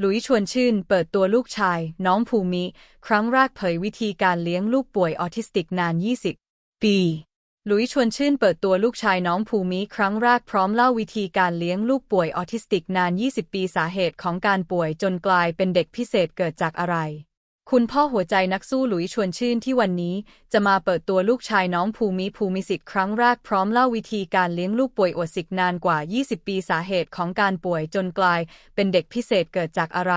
หลุยชวนชื่นเปิดตัวลูกชาย น้องภูมิ ครั้งแรกเผยวิธีการเลี้ยงลูกป่วยออทิสติกนาน 20 ปี หลุยชวนชื่นเปิดตัวลูกชายน้องภูมิครั้งแรกพร้อมเล่าวิธีการเลี้ยงลูกป่วยออทิสติกนาน 20 ปีสาเหตุของการป่วยจนกลายเป็นเด็กพิเศษเกิดจากอะไร คุณพ่อหัวใจนักสู้หลุยชวนชื่นที่วันนี้ จะมาเปิดตัวลูกชายน้องภูมิภูมิสิทธิ์ครั้งแรกพร้อมเล่าวิธีการเลี้ยงลูกป่วยอวดสิกนานกว่า 20 ปีสาเหตุของการป่วยจนกลาย เป็นเด็กพิเศษเกิดจากอะไร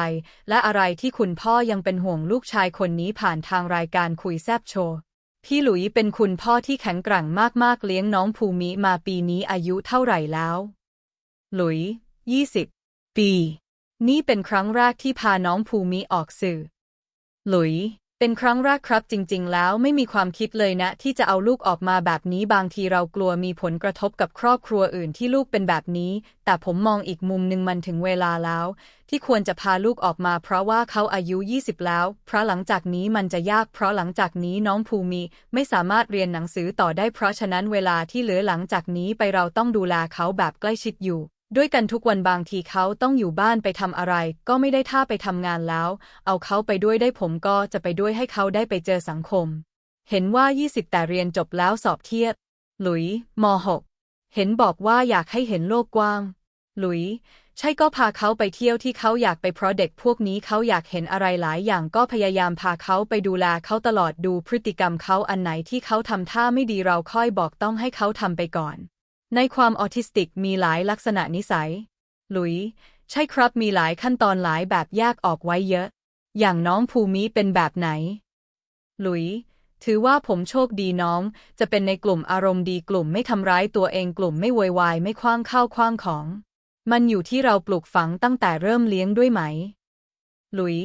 และอะไรที่คุณพ่อยังเป็นห่วงลูกชายคนนี้ผ่านทางรายการคุยแซบโชว์พี่หลุยเป็นคุณพ่อที่แข็งแกร่งมากๆเลี้ยงน้องภูมิมาปีนี้อายุเท่าไหร่แล้ว หลุย 20 ปี นี่เป็นครั้งแรกที่พาน้องภูมิออกสื่อ หลุย เป็นครั้งแรกครับจริง ๆ แล้วไม่มีความคิดเลยนะ ที่จะเอาลูกออกมาแบบนี้บางทีเรากลัวมีผลกระทบกับครอบครัวอื่นที่ลูกเป็นแบบนี้ แต่ผมมองอีกมุมหนึ่งมันถึงเวลาแล้ว ที่ควรจะพาลูกออกมา เพราะว่าเขาอายุ 20 แล้ว เพราะหลังจากนี้มันจะยาก เพราะหลังจากนี้น้องภูมิไม่สามารถเรียนหนังสือต่อได้ เพราะฉะนั้นเวลาที่เหลือหลังจากนี้ไปเราต้องดูแลเขาแบบใกล้ชิดอยู่ ด้วยกันทุกวันบางทีเขาต้องอยู่บ้านไปทำอะไร ก็ไม่ได้ท่าไปทำงานแล้ว เอาเขาไปด้วยได้ผมก็จะไปด้วยให้เขาได้ไปเจอสังคม เห็นว่า 20 แต่เรียนจบแล้วสอบเทียบ หลุยม .6 เห็นบอกว่าอยากให้เห็นโลกกว้าง หลุย ใช่ก็พาเขาไปเที่ยวที่เขาอยากไปเพราะเด็กพวกนี้เขาอยากเห็นอะไรหลายอย่างก็พยายามพาเขาไปดูแลเขาตลอดดูพฤติกรรมเขาอันไหนที่เขาทำท่าไม่ดีเราค่อยบอกต้องให้เขาทำไปก่อน ในความออทิสติกมีหลายลักษณะนิสัย หลุย ใช่ครับมีหลายขั้นตอนหลายแบบแยกออกไว้เยอะ อย่างน้องภูมิเป็นแบบไหน หลุย ถือว่าผมโชคดีน้อง จะเป็นในกลุ่มอารมณ์ดีกลุ่มไม่ทำร้ายตัวเองกลุ่มไม่โวยวายไม่คว้างข้าวคว้างของ มันอยู่ที่เราปลูกฝังตั้งแต่เริ่มเลี้ยงด้วยไหม หลุย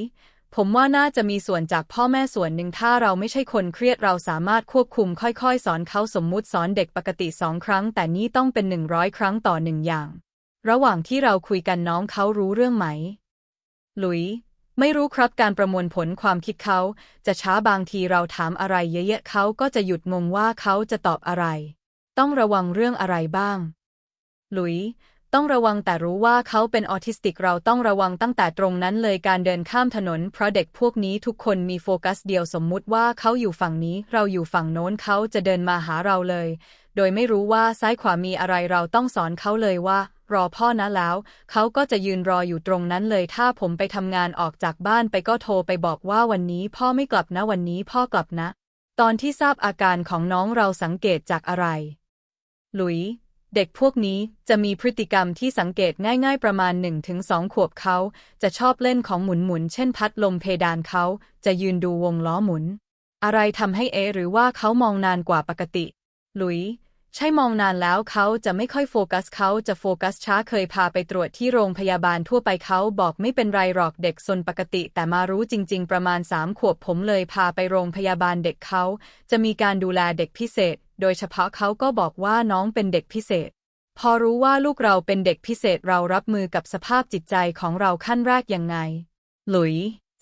ผมว่าน่าจะมีส่วนจากพ่อแม่ส่วนหนึ่งถ้าเราไม่ใช่คนเครียดเราสามารถควบคุมค่อยๆ สอนเขาสมมุติสอนเด็กปกติสองครั้ง แต่นี่ต้องเป็นหนึ่งร้อยครั้งต่อหนึ่งอย่าง ระหว่างที่เราคุยกันน้องเขารู้เรื่องไหม หลุย ไม่รู้ครับการประมวลผลความคิดเขา จะช้าบางทีเราถามอะไรเยอะๆเขาก็จะหยุดงงว่าเขาจะตอบอะไร ต้องระวังเรื่องอะไรบ้าง หลุย ต้องระวังแต่รู้ว่าเขาเป็นออทิสติกเราต้องระวังตั้งแต่ตรงนั้นเลยการเดินข้ามถนน เพราะเด็กพวกนี้ทุกคนมีโฟกัสเดียวสมมุติว่าเขาอยู่ฝั่งนี้ เราอยู่ฝั่งโน้นเขาจะเดินมาหาเราเลย โดยไม่รู้ว่าซ้ายขวามีอะไรเราต้องสอนเขาเลยว่า รอพ่อนะแล้ว เขาก็จะยืนรออยู่ตรงนั้นเลยถ้าผมไปทำงานออกจากบ้านไปก็โทรไปบอกว่าวันนี้ พ่อไม่กลับนะวันนี้พ่อกลับนะ ตอนที่ทราบอาการของน้องเราสังเกตจากอะไร หลุย เด็กพวกนี้จะมีพฤติกรรมที่สังเกตง่าย ๆ ประมาณ 1-2 ขวบเขา จะชอบเล่นของหมุนๆ เช่นพัดลมเพดานเขา จะยืนดูวงล้อหมุน อะไรทำให้เอหรือว่าเขามองนานกว่าปกติ หลุย ใช่มองนานแล้วเขาจะไม่ค่อยโฟกัสเขาจะโฟกัสช้าเคยพาไปตรวจที่โรงพยาบาลทั่วไปเขาบอกไม่เป็นไรหรอกเด็กซนปกติ แต่มารู้จริง ๆ ประมาณสามขวบผมเลยพาไปโรงพยาบาลเด็กเขา จะมีการดูแลเด็กพิเศษ โดยเฉพาะเขาก็บอกว่าน้องเป็นเด็กพิเศษ พอรู้ว่าลูกเราเป็นเด็กพิเศษเรารับมือกับสภาพจิตใจของเราขั้นแรกยังไง หลุย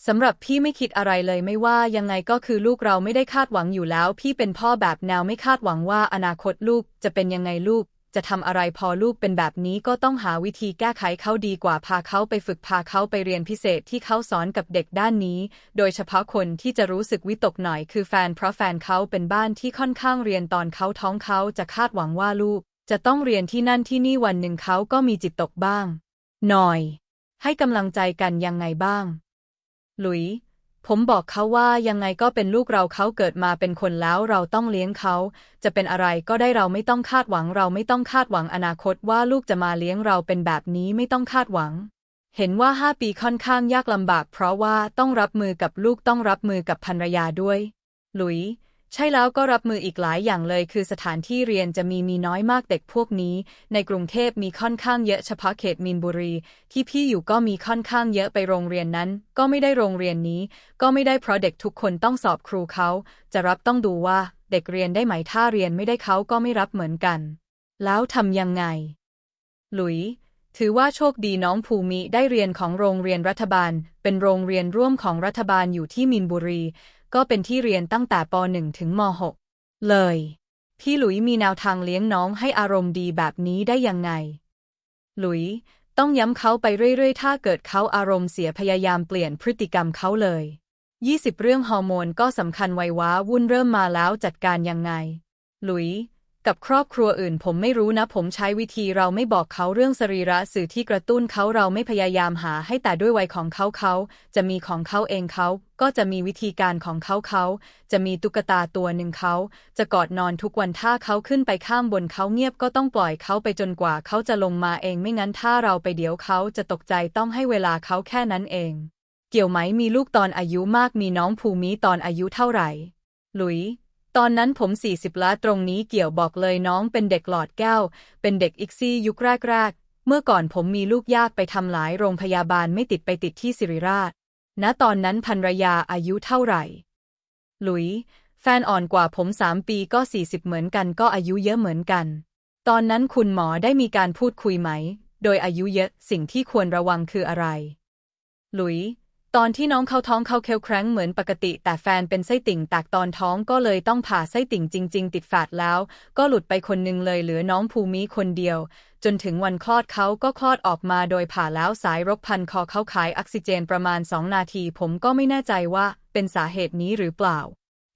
สำหรับพี่ไม่คิดอะไรเลยไม่ว่ายังไงก็คือลูกเราไม่ได้คาดหวังอยู่แล้ว พี่เป็นพ่อแบบแนวไม่คาดหวังว่าอนาคตลูกจะเป็นยังไงลูก จะทำอะไรพอลูกเป็นแบบนี้ก็ต้องหาวิธีแก้ไขเขาดีกว่าพาเขาไปฝึกพาเขาไปเรียนพิเศษที่เขาสอนกับเด็กด้านนี้ โดยเฉพาะคนที่จะรู้สึกวิตกหน่อยคือแฟนเพราะแฟนเขาเป็นบ้านที่ค่อนข้างเรียนตอนเขาท้องเขาจะคาดหวังว่าลูก จะต้องเรียนที่นั่นที่นี่วันหนึ่งเขาก็มีจิตตกบ้าง หน่อย ให้กำลังใจกันยังไงบ้าง หลุย ผมบอกเขาว่ายังไงก็เป็นลูกเราเขาเกิดมาเป็นคนแล้วเราต้องเลี้ยงเขา จะเป็นอะไรก็ได้เราไม่ต้องคาดหวัง เราไม่ต้องคาดหวังอนาคตว่าลูกจะมาเลี้ยงเราเป็นแบบนี้ไม่ต้องคาดหวังเห็นว่าห้าปีค่อนข้างยากลำบาก เพราะว่าต้องรับมือกับลูกต้องรับมือกับภรรยาด้วย หลุย ใช่แล้วก็รับมืออีกหลายอย่างเลย คือสถานที่เรียนจะมีมีน้อยมากเด็กพวกนี้ ในกรุงเทพมีค่อนข้างเยอะเฉพาะเขตมีนบุรี ที่พี่อยู่ก็มีค่อนข้างเยอะไปโรงเรียนนั้น ก็ไม่ได้โรงเรียนนี้ ก็ไม่ได้เพราะเด็กทุกคนต้องสอบครูเขา จะรับต้องดูว่าเด็กเรียนได้ไหมถ้าเรียนไม่ได้เขาก็ไม่รับเหมือนกัน แล้วทำยังไง หลุย ถือว่าโชคดีน้องภูมิได้เรียนของโรงเรียนรัฐบาล เป็นโรงเรียนร่วมของรัฐบาลอยู่ที่มินบุรี ก็เป็นที่เรียนตั้งแต่ป .1 ถึงม .6 เลย พี่หลุยมีแนวทางเลี้ยงน้องให้อารมณ์ดีแบบนี้ได้ยังไง หลุยต้องย้ำเขาไปเรื่อยๆ ถ้าเกิดเขาอารมณ์เสียพยายามเปลี่ยนพฤติกรรมเขาเลย 20 เรื่องฮอร์โมนก็สำคัญไว้ว้าวุ่นเริ่มมาแล้วจัดการยังไง หลุย กับครอบครัวอื่นผมไม่รู้นะ ผมใช้วิธีเราไม่บอกเขาเรื่องสรีระสื่อที่กระตุ้นเขาเราไม่พยายามหาให้แต่ด้วยวัยของเขาเขาจะมีของเขาเองเขา ก็จะมีวิธีการของเขาเขา จะมีตุ๊กตาตัวหนึ่งเขา จะกอดนอนทุกวันถ้าเขาขึ้นไปข้ามบนเขาเงียบก็ต้องปล่อยเขาไปจนกว่าเขาจะลงมาเองไม่งั้นถ้าเราไปเดี๋ยวเขาจะตกใจต้องให้เวลาเขาแค่นั้นเอง เกี่ยวไหมมีลูกตอนอายุมากมีน้องภูมิตอนอายุเท่าไหร่ หลุย ตอนนั้นผม 40ล้าตรงนี้เกี่ยวบอกเลยน้องเป็นเด็กหลอดแก้ว เป็นเด็กอิกซี่ยุคแรกๆ เมื่อก่อนผมมีลูกยากไปทำหลายโรงพยาบาลไม่ติดไปติดที่สิริราช ณตอนนั้นภรรยาอายุเท่าไหร่ หลุย แฟนอ่อนกว่าผมสามปีก็ 40 เหมือนกันก็อายุเยอะเหมือนกัน ตอนนั้นคุณหมอได้มีการพูดคุยไหม โดยอายุเยอะสิ่งที่ควรระวังคืออะไร หลุย ตอนที่น้องเขาท้องเขาเคลครั้งเหมือนปกติ แต่แฟนเป็นไส้ติ่งแตกตอนท้องก็เลยต้องผ่าไส้ติ่งจริง ๆ ติดฝาดแล้ว ก็หลุดไปคนหนึงเลยเหลือน้องภูมิคนเดียว จนถึงวันคลอดเขาก็คลอดออกมาโดยผ่าแล้วสายรกพันคอเขาขายออกซิเจนประมาณสองนาที ผมก็ไม่แน่ใจว่าเป็นสาเหตุนี้หรือเปล่า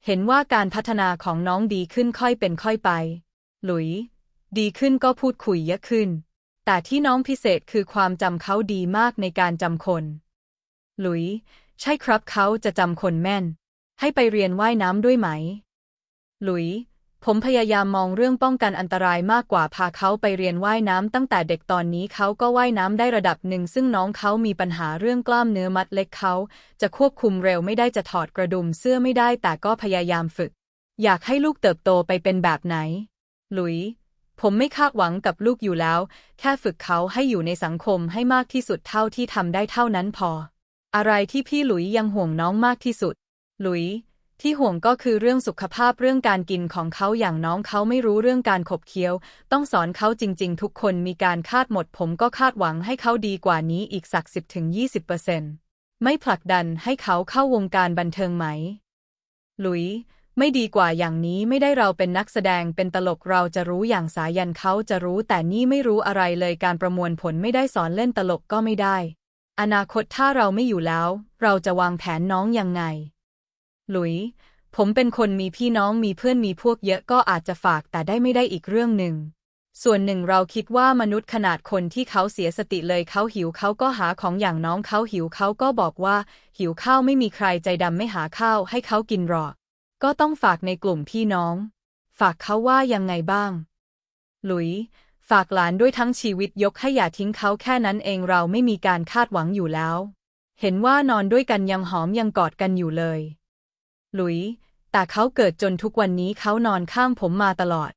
เห็นว่าการพัฒนาของน้องดีขึ้นค่อยเป็นค่อยไป หลุย ดีขึ้นก็พูดคุยเยอะขึ้น แต่ที่น้องพิเศษคือความจำเขาดีมากในการจำคน หลุย ใช่ครับเขาจะจำคนแม่น ให้ไปเรียนว่ายน้ำด้วยไหม หลุย ผมพยายามมองเรื่องป้องกันอันตรายมากกว่าพาเขาไปเรียนว่ายน้ำตั้งแต่เด็กตอนนี้เขาก็ว่ายน้ำได้ระดับหนึ่ง ซึ่งน้องเขามีปัญหาเรื่องกล้ามเนื้อมัดเล็กเขา จะควบคุมเร็วไม่ได้จะถอดกระดุมเสื้อไม่ได้แต่ก็พยายามฝึก อยากให้ลูกเติบโตไปเป็นแบบไหน หลุยผมไม่คาดหวังกับลูกอยู่แล้ว แค่ฝึกเขาให้อยู่ในสังคมให้มากที่สุดเท่าที่ทำได้เท่านั้นพอ อะไรที่พี่หลุยยังห่วงน้องมากที่สุด หลุย ที่ห่วงก็คือเรื่องสุขภาพเรื่องการกินของเขาอย่างน้องเขาไม่รู้เรื่องการขบเคี้ยว ต้องสอนเขาจริง ๆ ทุกคนมีการคาดหมด ผมก็คาดหวังให้เขาดีกว่านี้อีกสัก 10-20%ไม่ผลักดันให้เขาเข้าวงการบันเทิงไหม หลุยไม่ดีกว่าอย่างนี้ไม่ได้เราเป็นนักแสดงเป็นตลกเราจะรู้อย่างสายันเขาจะรู้แต่นี่ไม่รู้อะไรเลยการประมวลผลไม่ได้สอนเล่นตลกก็ไม่ได้ อนาคตถ้าเราไม่อยู่แล้ว เราจะวางแผนน้องยังไง หลุย ผมเป็นคนมีพี่น้องมีเพื่อนมีพวกเยอะก็อาจจะฝากแต่ได้ไม่ได้อีกเรื่องหนึ่ง ส่วนหนึ่งเราคิดว่ามนุษย์ขนาดคนที่เขาเสียสติเลยเขาหิวเขาก็หาของอย่างน้องเขาหิวเขาก็บอกว่า หิวข้าวไม่มีใครใจดำไม่หาข้าวให้เขากินหรอก ก็ต้องฝากในกลุ่มพี่น้อง ฝากเขาว่ายังไงบ้าง หลุย ฝากหลานด้วยทั้งชีวิตยกให้อย่าทิ้งเขาแค่นั้นเองเราไม่มีการคาดหวังอยู่แล้ว เห็นว่านอนด้วยกันยังหอมยังกอดกันอยู่เลย หลุย แต่เขาเกิดจนทุกวันนี้เขานอนข้างผมมาตลอด